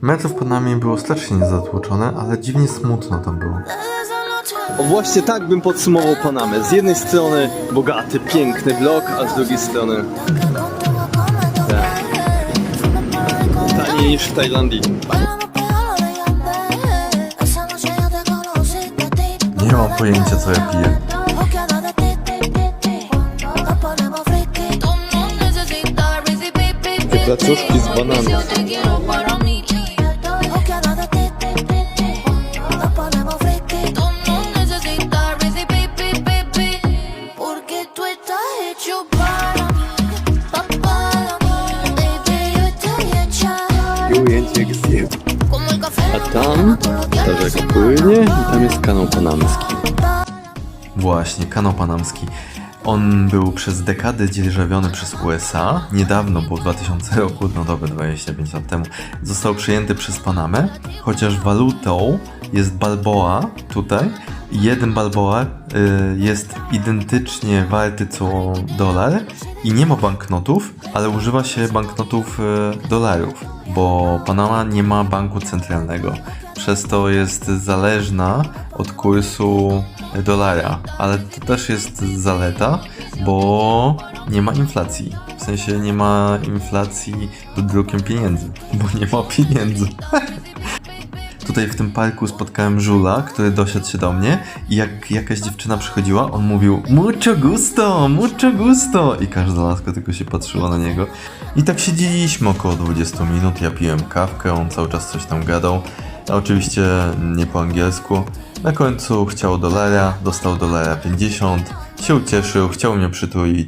Metro w Panamie było strasznie niezatłoczone, ale dziwnie smutno tam było. O właśnie tak bym podsumował Panamę. Z jednej strony bogaty, piękny blok, a z drugiej strony tak. taniej niż w Tajlandii. Nie mam pojęcia co ja piję. Te placuszki z bananów. Ujęcie jak zjem. A tam ta rzeka płynie i tam jest kanał panamski. Właśnie, kanał panamski. On był przez dekady dzierżawiony przez USA. Niedawno, bo w 2000 roku, no dobra, 25 lat temu, został przejęty przez Panamę, chociaż walutą jest balboa tutaj. Jeden balboa y, jest identycznie warty co dolar i nie ma banknotów, ale używa się banknotów y, dolarów, bo Panama nie ma banku centralnego. Przez to jest zależna od kursu dolara, ale to też jest zaleta, bo nie ma inflacji. W sensie nie ma inflacji dodrukiem pieniędzy, bo nie ma pieniędzy. Tutaj w tym parku spotkałem żula, który dosiadł się do mnie i jak jakaś dziewczyna przychodziła, on mówił mucho gusto, mucho gusto i każda laska tylko się patrzyła na niego. I tak siedzieliśmy około 20 minut, ja piłem kawkę, on cały czas coś tam gadał, a oczywiście nie po angielsku. Na końcu chciał dolara, dostał dolara 50, się ucieszył, chciał mnie przytulić.